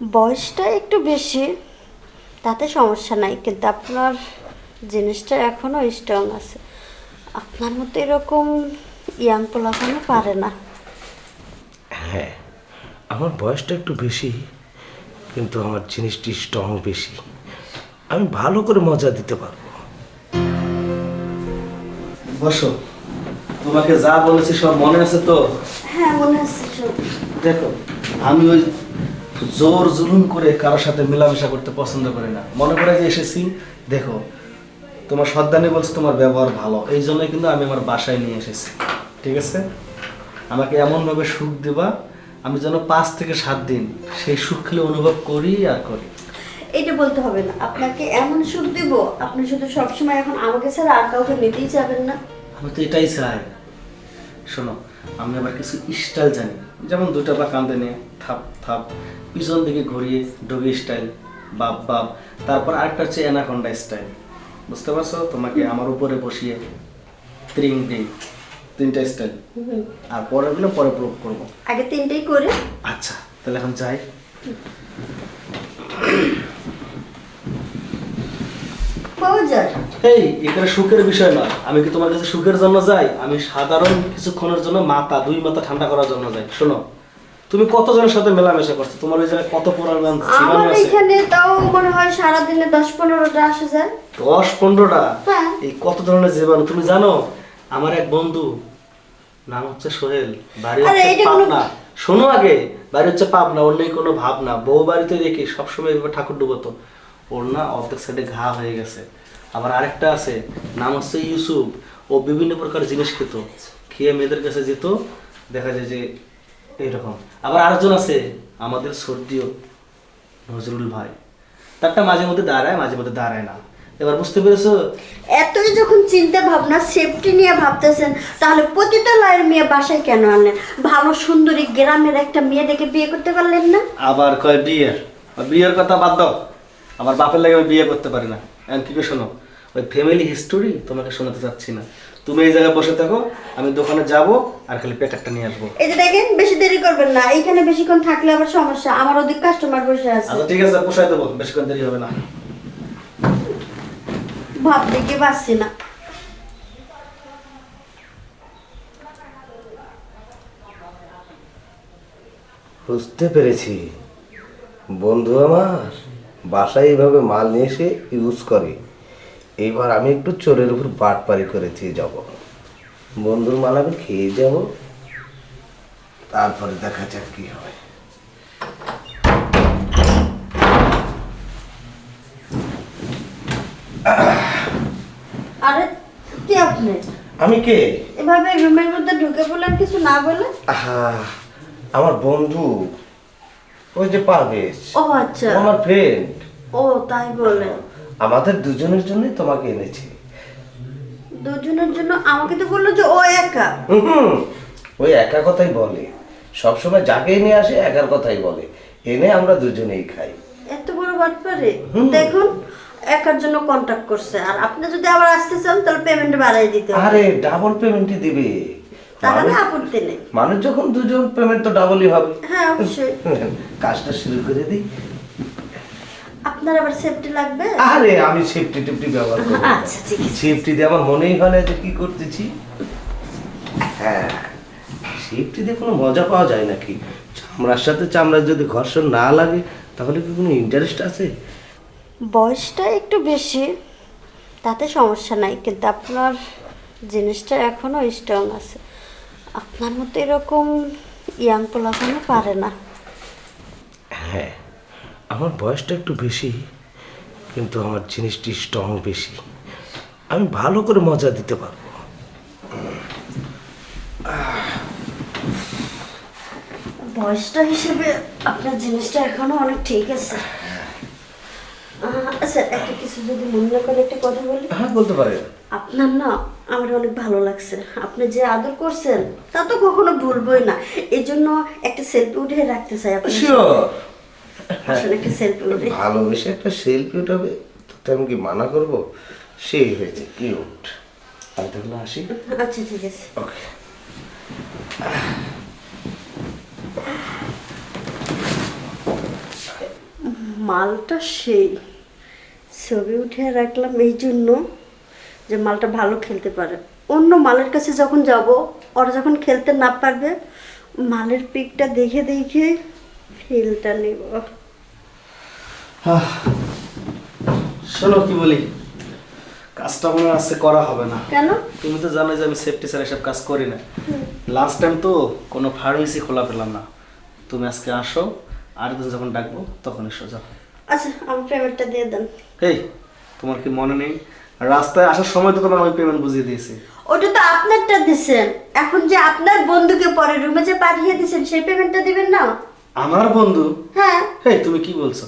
বয়সটা একটু বেশি তাতে সমস্যা নাই কিন্তু আপনার জিনিসটা এখনও স্ট্রং আছে। আপনার মতো এরকম ইয়াং পোলাপানো পারে না। হ্যাঁ আমার বয়সটা একটু বেশি কিন্তু আমার জিনিসটি স্ট্রং বেশি। আমি ভালো করে মজা দিতে পারব। বসো তোমাকে যা বলেছি সব মনে আছে তো? হ্যাঁ মনে আছে সব। দেখো আমি ওই জোর জুলুম করে কারোর সাথে মেলামেশা করতে পছন্দ করে না। মনে করে যে এসেছি দেখো তোমার সর্দানি বলছে তোমার ব্যবহার ভালো। এই জন্যই কিন্তু আমি আমার বাসায় নিয়ে এসেছি। ঠিক আছে? আমাকে এমনভাবে সুখ দেবা আমি যেন পাঁচ থেকে সাত দিন সেই সুখ খেলে অনুভব করি আর করি। এটা বলতে হবে না। আপনাকে এমন সুখ দিব আপনি শুধু সবসময় এখন আমাকে ছাড়া আর কাউকে নিতেই যাবেন না। আমি তো এটাই চাই। শোনো আমি আবার কিছু স্টাইল জানি। যেমন দুটা পা কাঁধে নিয়ে থাপ থাপ পিছন দিকে ঘুরিয়ে ডগি স্টাইল বাপ বাপ। তারপর আরেকটা হচ্ছে অ্যানাকন্ডা স্টাইল বুঝতে পারছ? তোমাকে আমার উপরে বসিয়ে ত্রিং দিন তিনটা স্টাইল আর পরেরগুলো পরে প্রয়োগ করব। আগে তিনটেই করে। আচ্ছা তাহলে এখন যাই। পাওয়া যায়? এই এখানে সুখের বিষয় নয় আমি কি তোমার কাছে সুখের জন্য যাই? আমি সাধারণ কিছুক্ষণের জন্য মাথা দুই মাথা ঠান্ডা করার জন্য যাই। শোনো তুমি কতজনের সাথে মেলামেশা করছ? তোমার ওই জায়গায় কত পরিমাণ জীবাণু আমার আছে? এখানে তাও মনে হয় সারাদিনে দশ পনেরোটা আসে যায়। দশ পনেরোটা? হ্যাঁ। এই কত ধরনের জীবাণু? তুমি জানো আমার এক বন্ধু নাম হচ্ছে সোহেল বাড়ি হচ্ছে পাবনা। শোনো আগে বাড়ি হচ্ছে পাবনা নেই কোনো ভাবনা। বউ বাড়িতে দেখি সবসময় এভাবে ঠাকুর ডুবতো। ওর না অর্ধেক সাইডে ঘা হয়ে গেছে। আবার আরেকটা আছে নাম হচ্ছে ইউসুফ। ও বিভিন্ন প্রকার জিনিস খেত। খেয়ে মেয়েদের কাছে যেত দেখা যায় যে এইরকম। আবার আরেকজন আছে আমাদের সর্দিও নজরুল ভাই। তারটা মাঝে মধ্যে দাঁড়ায় মাঝে মধ্যে দাঁড়ায় না। এবার বুঝতে পেরেছ? এতই যখন চিন্তা ভাবনা সেফটি নিয়ে ভাবতেছেন তাহলে প্রতিটা লাইয়ের মেয়ে বাসায় কেন আনলেন? ভালো সুন্দরী গ্রামের একটা মেয়ে দেখে বিয়ে করতে পারলেন না? আবার কয় বিয়ের? বিয়ের কথা বাদ দাও। আমার বাপের লাগে আমি বিয়ে করতে পারি না। এখন কি করে শোনো? ওই ফ্যামিলি হিস্টোরি তোমাকে শোনাতে চাচ্ছি না। তুমি এই জায়গায় বসে থাকো আমি দোকানে যাব আর খালি প্যাকেটটা নিয়ে আসব। এই যে দেখেন বেশি দেরি করবেন না। এইখানে বেশিক্ষণ থাকলে আবার সমস্যা। আমার ওদিক কাস্টমার বসে আছে। আচ্ছা ঠিক আছে পোষাই দেবো। বেশিক্ষণ দেরি হবে না। ভাব দেখে পাচ্ছি না। বুঝতে পেরেছি। বন্ধু আমার। বাসায় এইভাবে মাল নিয়ে এসে ইউজ করে। এইবার আমি একটু চোরের উপর বাট পারি করেছি যাব। বন্ধুর মাল আমি খেয়ে যাব তারপরে দেখা যাক কি হয়। আরে কি আপনি? আমি কে? এভাবে রুমের মধ্যে ঢুকে পড়লেন কিছু না বলে? আহা, আমার বন্ধু। ওই যে পারভেজ। ও আচ্ছা। ও আমার ফ্রেন্ড ও তাই বলে। আমাদের দুজনের জন্যই তোমাকে এনেছি। দুজনের জন্য? আমাকে তো বলল যে ও একা। হুম ওই একা কথাই বলে। সবসময় যাকে নিয়ে আসে একার কথাই বলে। এনে আমরা দুজনেই খাই। এত বড় বাট পারে দেখুন একার জন্য কন্টাক্ট করছে। আর আপনি যদি আবার আসতে চান তাহলে পেমেন্ট বাড়াই দিতে আরে ডাবল পেমেন্টই দিবে। তাহলে মানুষ- আপত্তি নেই। মানুষ যখন দুজন পেমেন্ট তো ডাবলই হবে। হ্যাঁ অবশ্যই। কাজটা শুরু করে দিই। আপনার আবার সেফটি লাগবে? আরে আমি সেফটি টেফটি ব্যবহার করি আচ্ছা ঠিক আছে। সেফটি দিয়ে আমার মনেই হয় না যে কি করতেছি। হ্যাঁ সেফটি দিয়ে কোনো মজা পাওয়া যায় নাকি? চামড়ার সাথে চামড়ার যদি ঘর্ষণ না লাগে তাহলে কি কোনো ইন্টারেস্ট আছে? বয়সটা একটু বেশি তাতে সমস্যা নাই কিন্তু আপনার জিনিসটা এখনও স্ট্রং আছে। আপনার মতো এরকম ইয়াং পোলাপানো পারে না। হ্যাঁ আমার বয়সটা একটু বেশি কিন্তু আমার জিনিসটি স্ট্রং বেশি। আমি ভালো করে মজা দিতে পারব। বয়সটা হিসেবে আপনার জিনিসটা এখনও অনেক ঠিক আছে। আচ্ছা একটা কিছু যদি মনে করে একটা কথা বলি? হ্যাঁ বলতে পারেন। আপনার না আমার অনেক ভালো লাগছে। আপনি যে আদর করছেন তা তো কখনো ভুলবই না। এই জন্য একটা সেলফি উঠে রাখতে চাই আপনি আসলে একটা সেলফি উঠে। ভালোবেসে একটা সেলফি উঠাবে তাতে আমি কি মানা করব? সেই হয়েছে কিউট আমি তাহলে আসি। আচ্ছা ঠিক আছে। ওকে মালটা সেই। ছবি উঠিয়ে রাখলাম এই জন্য যে মালটা ভালো খেলতে পারে। অন্য মালের কাছে যখন যাব ওরা যখন খেলতে না পারবে মালের পিকটা দেখে দেখে ফিলটা নেব। শোনো কি বলি কাজটা মনে আজকে করা হবে না। কেন? তুমি তো জানো যে আমি সেফটি স্যার এসব কাজ করি না। লাস্ট টাইম তো কোনো ফার্মেসি খোলা পেলাম না। তুমি আজকে আসো আর যখন ডাকবো তখন এসো যাও আচ্ছা আমার পেমেন্টটা দিয়ে দেন। এই তোমার কি মনে নেই? রাস্তায় আসার সময় তো তোমার আমি পেমেন্ট বুঝিয়ে দিয়েছি। ওটা তো আপনারটা দিছেন। এখন যে আপনার বন্ধুকে পরে রুমে যে পাঠিয়ে দিছেন সেই পেমেন্টটা দিবেন না? আমার বন্ধু? হ্যাঁ। এই তুমি কি বলছো?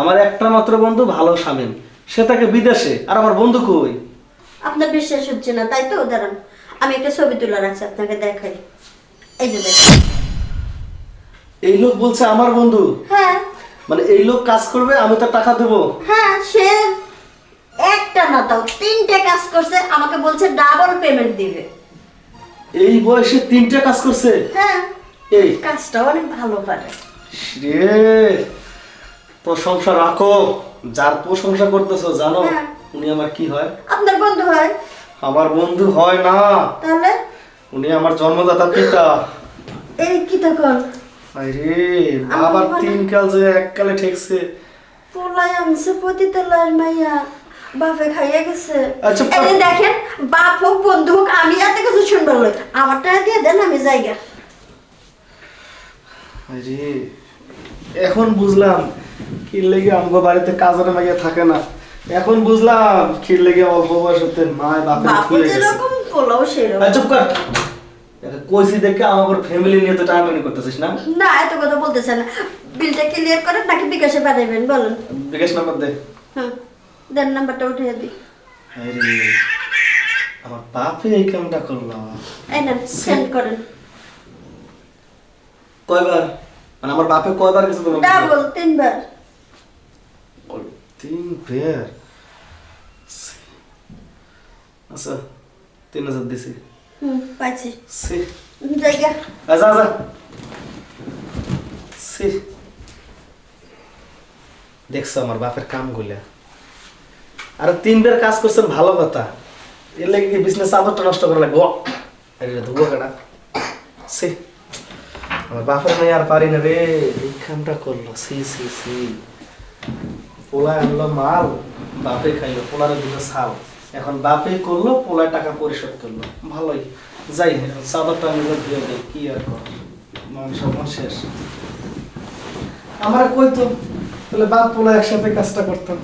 আমার একটা মাত্র বন্ধু ভালো স্বামীন সে তাকে বিদেশে আর আমার বন্ধু কই? আপনার বিশ্বাস হচ্ছে না তাই তো? দাঁড়ান আমি একটা ছবি তুলে রাখছি আপনাকে দেখাই। এই যে দেখেন। এই লোক বলছে আমার বন্ধু। হ্যাঁ। মানে এই লোক কাজ করবে আমি তার টাকা দেবো। হ্যাঁ সে একটা না তাও তিনটে কাজ করছে আমাকে বলছে ডাবল পেমেন্ট দিবে। এই বয়সে তিনটে কাজ করছে? হ্যাঁ এই। কাজটা অনেক ভালো পারে। রে প্রশংসা রাখো যার প্রশংসা করতেছো জানো হ্যাঁ। উনি আমার কি হয়? আপনার বন্ধু হয়? আমার বন্ধু হয় না। তাহলে? উনি আমার জন্মদাতা পিতা। এই কি তখন? আরে মনে- তিন কাল যে এক কালে ঠেকছে। পোলাই আনছে পতিতলার মাইয়া। বাপে খাইয়ে গেছে। আচ্ছা, এই দেখেন বাপ হোক বন্ধু হোক আমি এত কিছু শুনবার লোক আমার টাকা দিয়ে দেন আমি জায়গা আরে এখন বুঝলাম কি লেগে আমগো বাড়িতে কাজের মাইয়া থাকে না। এখন বুঝলাম কি লেগে অল্প বয়সতে মায় বাপু খুলে গেছে। যেরকম পোলাও সেরকম। চুপ কর। কইছি দেখে আমার ফ্যামিলি নিয়ে তো টানাটানি করতেছিস না? না এত কথা বলতেছেন না। বিলটা ক্লিয়ার করেন নাকি বিকাশে পাঠাবেন বলেন। বিকাশ নাম্বার দে। হুম। দেন নাম্বারটা উঠিয়ে দিই আরে আমার বাপে এই কামটা করল এই নেন সেন্ড করেন কয়বার মানে আমার বাপে কয়বার গেছে তোমার কাছে? ডাবল তিনবার ও, তিন বের আচ্ছা তিন হাজার দিছি হুম পাইছি সি জায়গা আচ্ছা আচ্ছা সি দেখছ আমার বাপের কামগুলা আর তিনবার কাজ করছেন, ভালো কথা। এর লাগে কি বিজনেস আদরটা নষ্ট করা লাগবে? আরে ধুবো কেনা সি আমার বাপের মেয়ে আর পারি না রে। এই কামটা করল। সি সি সি পোলা আনলো মাল, বাপে খাইলো। পোলারে দিল ছাল। এখন বাপে করল, পোলায় টাকা পরিশোধ করল। ভালোই। যাই চাদরটা আমি ধুয়ে দিই। কি আর কর মাংস আমার শেষ। আমার কইতো তাহলে বাপ পোলা একসাথে কাজটা করতাম।